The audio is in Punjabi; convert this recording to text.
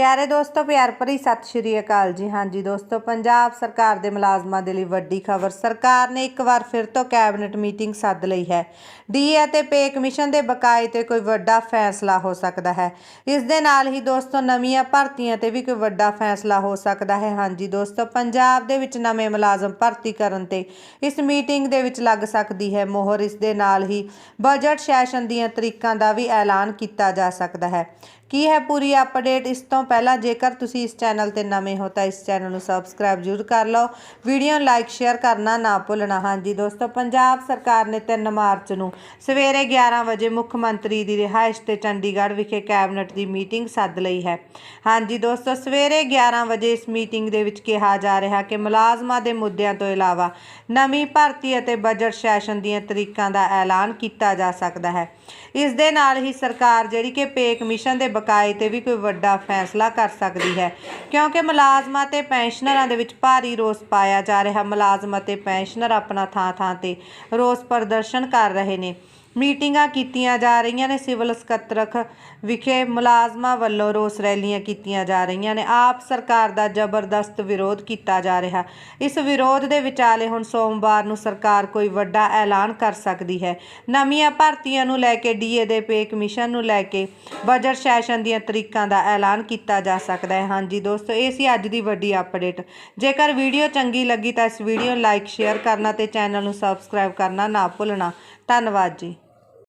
ਪਿਆਰੇ ਦੋਸਤੋ, ਪਿਆਰ ਭਰੀ ਸਤਿ ਸ਼੍ਰੀ ਅਕਾਲ ਜੀ। ਹਾਂਜੀ ਦੋਸਤੋ, ਪੰਜਾਬ ਸਰਕਾਰ ਦੇ ਮੁਲਾਜ਼ਮਾਂ ਦੇ ਲਈ ਵੱਡੀ ਖਬਰ। ਸਰਕਾਰ ਨੇ ਇੱਕ ਵਾਰ ਫਿਰ ਤੋਂ ਕੈਬਨਿਟ ਮੀਟਿੰਗ ਸੱਦ ਲਈ ਹੈ। ਡੀਏ ਅਤੇ ਪੇ ਕਮਿਸ਼ਨ ਦੇ ਬਕਾਏ ਤੇ ਕੋਈ ਵੱਡਾ ਫੈਸਲਾ ਹੋ ਸਕਦਾ ਹੈ। ਇਸ ਦੇ ਨਾਲ ਹੀ ਦੋਸਤੋ, ਨਵੀਆਂ ਭਰਤੀਆਂ ਤੇ ਵੀ ਕੋਈ ਵੱਡਾ ਫੈਸਲਾ ਹੋ ਸਕਦਾ ਹੈ। ਹਾਂਜੀ ਦੋਸਤੋ, ਪੰਜਾਬ ਦੇ ਵਿੱਚ ਨਵੇਂ ਮੁਲਾਜ਼ਮ ਭਰਤੀ ਕਰਨ ਤੇ ਇਸ ਮੀਟਿੰਗ ਦੇ ਵਿੱਚ ਲੱਗ ਸਕਦੀ ਹੈ ਮੋਹਰ। ਇਸ ਦੇ ਨਾਲ ਹੀ ਬਜਟ ਸੈਸ਼ਨ ਦੀਆਂ ਤਰੀਕਾਂ ਦਾ ਵੀ ਐਲਾਨ ਕੀਤਾ ਜਾ ਸਕਦਾ ਹੈ। ਕੀ ਹੈ ਪੂਰੀ ਅਪਡੇਟ? ਇਸ ਤੋਂ ਪਹਿਲਾਂ ਜੇਕਰ ਤੁਸੀਂ ਇਸ ਚੈਨਲ ਤੇ ਨਵੇਂ ਹੋ ਤਾਂ ਇਸ ਚੈਨਲ ਨੂੰ ਸਬਸਕ੍ਰਾਈਬ ਜ਼ਰੂਰ ਕਰ ਲਓ। ਵੀਡੀਓ ਨੂੰ ਲਾਈਕ, ਸ਼ੇਅਰ ਕਰਨਾ ਨਾ ਭੁੱਲਣਾ। ਹਾਂਜੀ ਦੋਸਤੋ, ਪੰਜਾਬ ਸਰਕਾਰ ਨੇ 3 ਮਾਰਚ ਨੂੰ ਸਵੇਰੇ 11 ਵਜੇ ਮੁੱਖ ਮੰਤਰੀ ਦੀ ਰਿਹਾਇਸ਼ ਤੇ ਚੰਡੀਗੜ੍ਹ ਵਿਖੇ ਕੈਬਨਿਟ ਦੀ ਮੀਟਿੰਗ ਸੱਦ ਲਈ ਹੈ। ਹਾਂਜੀ ਦੋਸਤੋ, ਸਵੇਰੇ 11 ਵਜੇ ਇਸ ਮੀਟਿੰਗ ਦੇ ਵਿੱਚ ਕਿਹਾ ਜਾ ਰਿਹਾ ਕਿ ਮੁਲਾਜ਼ਮਾਂ ਦੇ ਮੁੱਦਿਆਂ ਤੋਂ ਇਲਾਵਾ ਨਵੀਂ ਭਰਤੀ ਅਤੇ ਬਜਟ ਸੈਸ਼ਨ ਦੀਆਂ ਤਰੀਕਾਂ ਦਾ ਐਲਾਨ ਕੀਤਾ ਜਾ ਸਕਦਾ ਹੈ। ਇਸ ਦੇ ਨਾਲ ਹੀ ਸਰਕਾਰ ਜਿਹੜੀ ਕਿ ਪੇ ਕਮਿਸ਼ਨ ਦੇ ਬਕਾਏ ਤੇ ਵੀ ਕੋਈ ਵੱਡਾ ਫੈਸਲਾ ਫੈਸਲਾ ਕਰ ਸਕਦੀ ਹੈ। ਕਿਉਂਕਿ ਮੁਲਾਜ਼ਮਾਂ ਤੇ ਪੈਨਸ਼ਨਰਾਂ ਦੇ ਵਿੱਚ ਭਾਰੀ ਰੋਸ ਪਾਇਆ ਜਾ ਰਿਹਾ। ਮੁਲਾਜ਼ਮ ਅਤੇ ਪੈਨਸ਼ਨਰ ਆਪਣਾ ਥਾਂ ਥਾਂ ਤੇ ਰੋਸ ਪ੍ਰਦਰਸ਼ਨ ਕਰ ਰਹੇ ਨੇ। ਮੀਟਿੰਗਾਂ ਕੀਤੀਆਂ ਜਾ ਰਹੀਆਂ ਨੇ। ਸਿਵਲ ਸਕੱਤਰਖ ਵਿਖੇ ਮੁਲਾਜ਼ਮਾਂ ਵੱਲੋਂ ਰੋਸ ਰੈਲੀਆਂ ਕੀਤੀਆਂ ਜਾ ਰਹੀਆਂ ਨੇ। ਆਪ ਸਰਕਾਰ ਦਾ ਜ਼ਬਰਦਸਤ ਵਿਰੋਧ ਕੀਤਾ ਜਾ ਰਿਹਾ। ਇਸ ਵਿਰੋਧ ਦੇ ਵਿਚਾਲੇ ਹੁਣ ਸੋਮਵਾਰ ਨੂੰ ਸਰਕਾਰ ਕੋਈ ਵੱਡਾ ਐਲਾਨ ਕਰ ਸਕਦੀ ਹੈ। ਨਵੀਆਂ ਭਰਤੀਆਂ ਨੂੰ ਲੈ ਕੇ ਡੀਏ ਦੇ ਪੇ ਕਮਿਸ਼ਨ ਨੂੰ ਲੈ ਕੇ ਬਜਟ ਸੈਸ਼ਨ ਦੀਆਂ ਤਰੀਕਾਂ ਦਾ ਐਲਾਨ ਕੀਤਾ ਜਾ ਸਕਦਾ ਹੈ। ਹਾਂਜੀ ਦੋਸਤੋ, ਇਹ ਸੀ ਅੱਜ ਦੀ ਵੱਡੀ ਅਪਡੇਟ। ਜੇਕਰ ਵੀਡੀਓ ਚੰਗੀ ਲੱਗੀ ਤਾਂ ਇਸ ਵੀਡੀਓ ਨੂੰ ਲਾਈਕ, ਸ਼ੇਅਰ ਕਰਨਾ ਤੇ ਚੈਨਲ ਨੂੰ ਸਬਸਕ੍ਰਾਈਬ ਕਰਨਾ ਨਾ ਭੁੱਲਣਾ। ਧੰਨਵਾਦ ਜੀ।